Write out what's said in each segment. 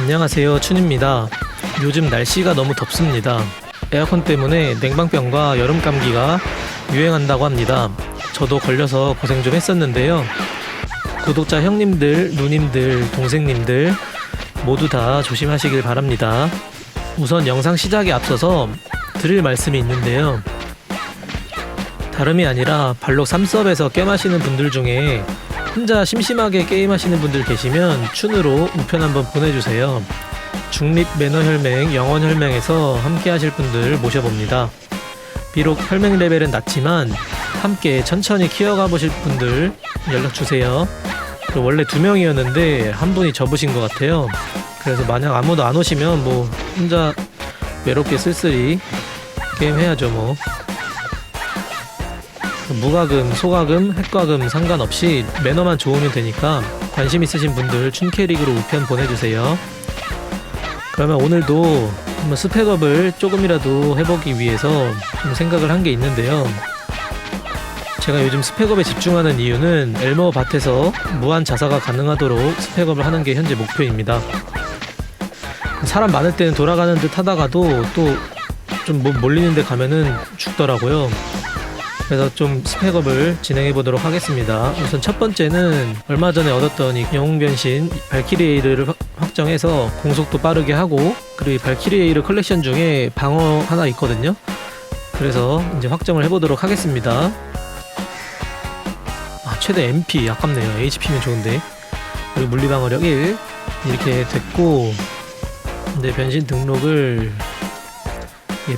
안녕하세요 춘입니다. 요즘 날씨가 너무 덥습니다. 에어컨 때문에 냉방병과 여름 감기가 유행한다고 합니다. 저도 걸려서 고생 좀 했었는데요. 구독자 형님들 누님들 동생님들 모두 다 조심하시길 바랍니다. 우선 영상 시작에 앞서서 드릴 말씀이 있는데요. 다름이 아니라 발록 3섭에서 게임하시는 분들 중에 혼자 심심하게 게임하시는 분들 계시면 춘으로 우편 한번 보내주세요. 중립 매너 혈맹, 영원 혈맹에서 함께 하실 분들 모셔봅니다. 비록 혈맹 레벨은 낮지만 함께 천천히 키워가 보실 분들 연락 주세요. 그 원래 두 명이었는데 한 분이 접으신 것 같아요. 그래서 만약 아무도 안 오시면 뭐 혼자 외롭게 쓸쓸히 게임 해야죠 뭐. 무과금, 소과금, 핵과금 상관없이 매너만 좋으면 되니까 관심 있으신 분들 춘캐릭으로 우편 보내주세요. 그러면 오늘도 한번 스펙업을 조금이라도 해보기 위해서 좀 생각을 한 게 있는데요. 제가 요즘 스펙업에 집중하는 이유는 엘머 밭에서 무한 자사가 가능하도록 스펙업을 하는 게 현재 목표입니다. 사람 많을 때는 돌아가는 듯 하다가도 또 좀 몰리는 데 가면은 죽더라고요. 그래서 좀 스펙업을 진행해 보도록 하겠습니다. 우선 첫 번째는 얼마 전에 얻었던 이 영웅 변신 발키리에이를 확- 확정해서 공속도 빠르게 하고 그리고 이 발키리에이르 컬렉션 중에 방어 하나 있거든요. 그래서 이제 확정을 해보도록 하겠습니다. 아, 최대 MP 아깝네요. HP면 좋은데. 그리고 물리방어력 1 이렇게 됐고 이제 변신 등록을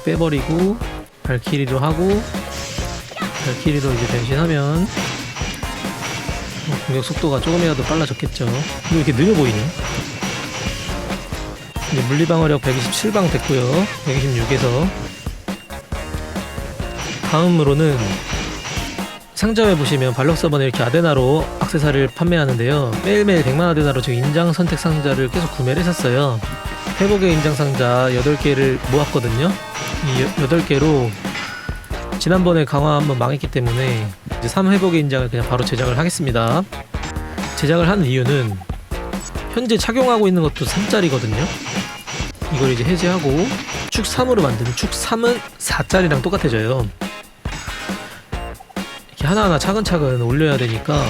빼버리고 발키리로 하고 발키리로 이제 변신하면 어, 공격 속도가 조금이라도 빨라졌겠죠. 그리고 이렇게 느려 보이네. 이제 물리방어력 127방 됐고요. 126에서 다음으로는 상점에 보시면 서버는 이렇게 아데나로 악세사리를 판매하는데요. 매일매일 100만 아데나로 지금 인장 선택 상자를 계속 구매를 했었어요. 회복의 인장 상자 8개를 모았거든요. 이 8개로 지난번에 강화 한번 망했기 때문에 이제 3회복의 인장을 그냥 바로 제작을 하겠습니다. 제작을 한 이유는 현재 착용하고 있는 것도 3짜리거든요. 이걸 이제 해제하고 축 3으로 만드는 축 3은 4짜리랑 똑같아져요. 이렇게 하나하나 차근차근 올려야 되니까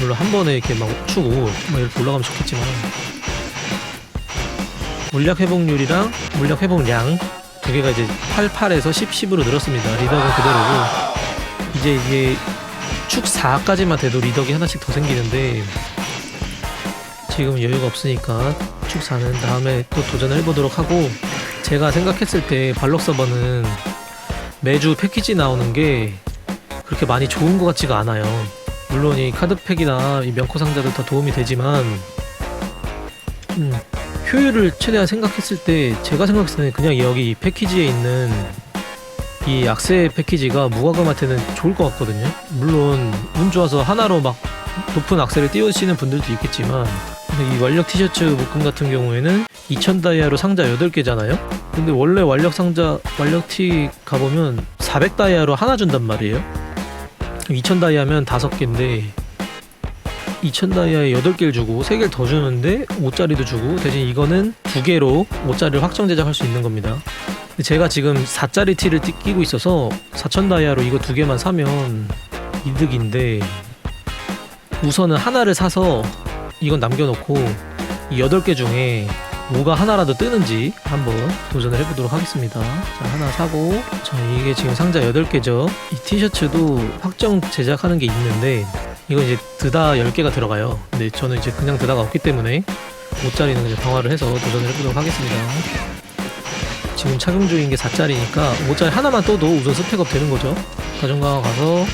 물론 한 번에 이렇게 막 축 5, 뭐 이렇게 올라가면 좋겠지만 물약 회복률이랑 물약 회복량 두 개가 이제 88에서 10, 10으로 늘었습니다. 리더는 그대로고 이제 이게 축 4까지만 돼도 리더기 하나씩 더 생기는데 지금 여유가 없으니까 축 4는 다음에 또 도전을 해보도록 하고 제가 생각했을 때 발록 서버는 매주 패키지 나오는 게 그렇게 많이 좋은 것 같지가 않아요. 물론 이 카드팩이나 이 명코 상자들 다 도움이 되지만 음, 효율을 최대한 생각했을 때 제가 생각했을 때는 그냥 여기 이 패키지에 있는 이 악세 패키지가 무과금한테는 좋을 것 같거든요. 물론 운 좋아서 하나로 막 높은 악세를 띄우시는 분들도 있겠지만 이 완력 티셔츠 묶음 같은 경우에는 2000 다이아로 상자 8개잖아요. 근데 원래 완력 상자 완력 티 가보면 400 다이아로 하나 준단 말이에요. 2000 다이아면 5개인데 2000 다이아에 8개를 주고 3개를 더 주는데 5짜리도 주고 대신 이거는 2개로 5짜리를 확정 제작할 수 있는 겁니다. 제가 지금 4짜리 티를 띠- 끼고 있어서 4000 다이아로 이거 두 개만 사면 이득인데 우선은 하나를 사서 이건 남겨놓고 이 8개 중에 뭐가 하나라도 뜨는지 한번 도전을 해보도록 하겠습니다. 자, 하나 사고 자, 이게 지금 상자 8개죠. 이 티셔츠도 확정 제작하는 게 있는데 이거 이제 드다 10개가 들어가요. 근데 저는 이제 그냥 드다가 없기 때문에 5짜리는 그냥 강화를 해서 도전을 해보도록 하겠습니다. 지금 착용 중인 게 4짜리니까 5짜리 하나만 떠도 우선 스펙업 되는 거죠. 가정강화 가서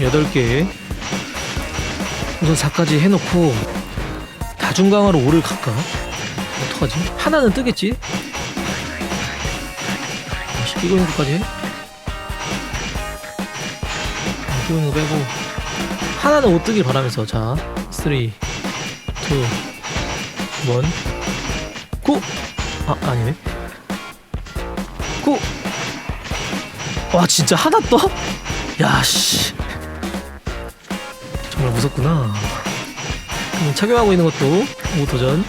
8개 우선 4까지 해놓고 다중강화로 5를 갈까? 어떡하지? 하나는 뜨겠지? 아, 끼고 있는 것까지 해? 거 빼고 하나는 못 뜨길 바라면서 자 3, 2, 1 고! 아 아니네 고! 와 진짜 하나 떠? 야씨 정말 무섭구나 음, 착용하고 있는 것도 오 도전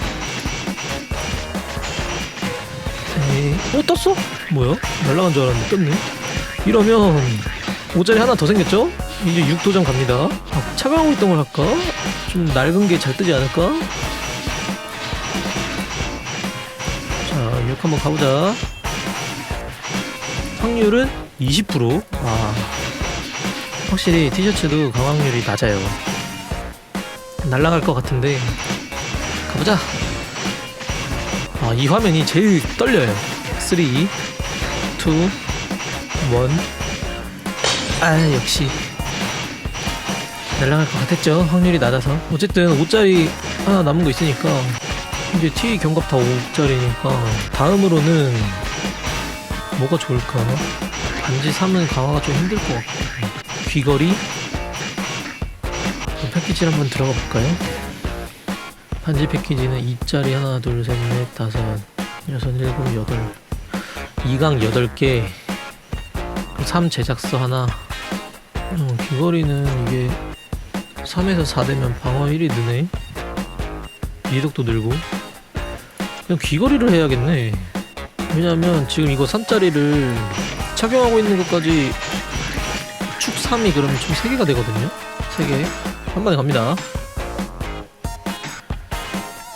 에이, 어 떴어? 뭐야? 날라간 줄 알았는데 떴네 이러면 5짜리 하나 더 생겼죠? 이제 6도전 갑니다. 있던 걸 할까? 좀 낡은 게 잘 뜨지 않을까? 자, 6 한번 가보자. 확률은 20% 아, 확실히 티셔츠도 강확률이 낮아요. 날아갈 것 같은데. 가보자. 아, 이 화면이 제일 떨려요. 3 2 1 아, 역시 날아갈 것 같았죠. 확률이 낮아서. 어쨌든 5짜리 하나 남은 거 있으니까. 이제 T 경갑 다 5짜리니까. 다음으로는 뭐가 좋을까 반지 3은 강화가 좀 힘들 것 같고. 귀걸이? 이 패키지를 한번 들어가 볼까요? 반지 패키지는 2짜리 하나 둘셋넷 다섯 여섯 일곱 여덟. 2강 8개. 3 제작서 하나. 어, 귀걸이는 이게 3에서 4 되면 방어 1이 느네. 미덕도 늘고. 그냥 귀걸이를 해야겠네. 왜냐면 지금 이거 3짜리를 착용하고 있는 것까지 축 3이 그러면 총 3개가 되거든요. 3개. 한 번에 갑니다.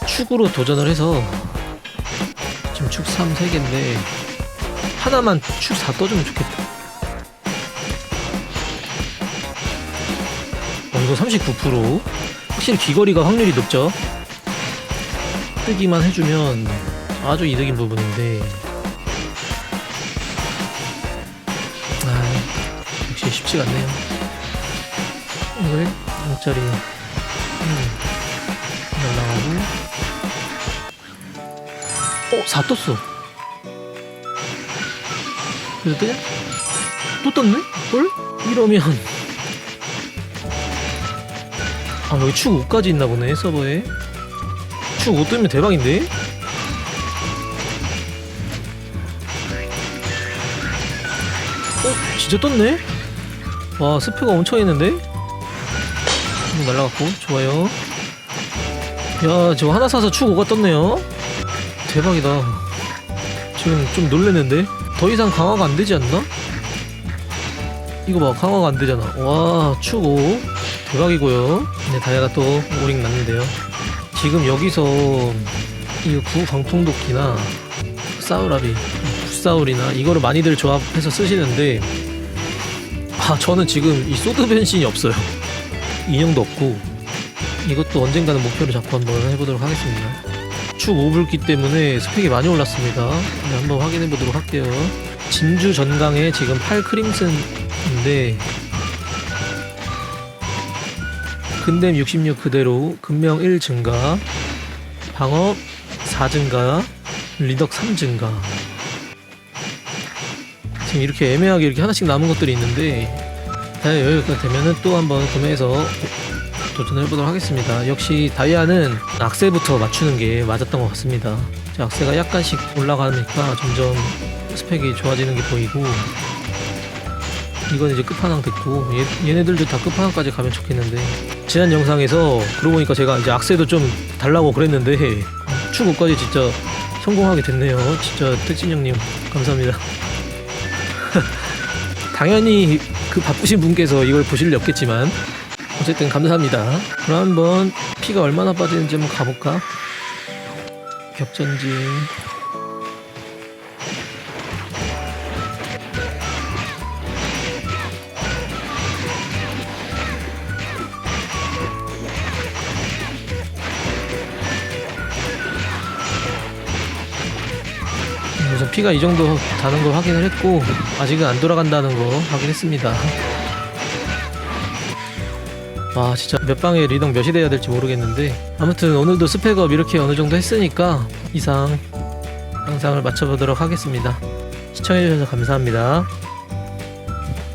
축으로 도전을 해서 지금 축 3 3개인데 하나만 축 4 떠주면 좋겠다 어 이거 39% 확실히 귀걸이가 확률이 높죠 뜨기만 해주면 아주 이득인 부분인데 아 역시 쉽지가 않네요 이걸 0짜리 음, 날라가고 어? 4 떴어 그래도 뜨냐? 또 떴네? 헐? 이러면 아 여기 축 5까지 있나 보네 서버에 축 5 뜨면 대박인데? 어? 진짜 떴네? 와 스페가 엄청 있는데? 날라갔고 좋아요 야 지금 하나 사서 축 5가 떴네요 대박이다 지금 좀 놀랬는데 더 이상 강화가 안 되지 않나? 이거 봐 강화가 안 되잖아 와축 5 대박이고요 네 다이아가 또 오링 났는데요. 지금 여기서 이 구 광풍도끼나 사우라비 굿사울이나 이거를 많이들 조합해서 쓰시는데 아 저는 지금 이 소드 변신이 없어요. 인형도 없고 이것도 언젠가는 목표를 잡고 한번 해보도록 하겠습니다. 축 5불기 때문에 스펙이 많이 올랐습니다. 네, 한번 확인해 보도록 할게요. 진주 전강에 지금 8 크림슨인데 근댐 66 그대로 근명 1 증가 방어 4 증가 리덕 3 증가. 지금 이렇게 애매하게 이렇게 하나씩 남은 것들이 있는데 다이아 여유가 되면은 또 한번 구매해서 도전을 해보도록 하겠습니다. 역시 다이아는 악세부터 맞추는 게 맞았던 것 같습니다. 악세가 약간씩 올라가니까 점점 스펙이 좋아지는 게 보이고 이건 이제 끝판왕 됐고 얘, 얘네들도 다 끝판왕까지 가면 좋겠는데 지난 영상에서 그러고 보니까 제가 이제 악세도 좀 달라고 그랬는데 축 5까지 진짜 성공하게 됐네요. 진짜 택진 형님 감사합니다. 당연히 그 바쁘신 분께서 이걸 보실 리 없겠지만 어쨌든 감사합니다. 그럼 한번 피가 얼마나 빠지는지 한번 가볼까? 격전지 피가 이 정도 다는 걸 확인을 했고 아직은 안 돌아간다는 거 확인했습니다. 와 진짜 몇 방에 리덕 몇이 돼야 될지 모르겠는데 아무튼 오늘도 스펙업 이렇게 어느 정도 했으니까 이상 영상을 마쳐보도록 하겠습니다. 시청해주셔서 감사합니다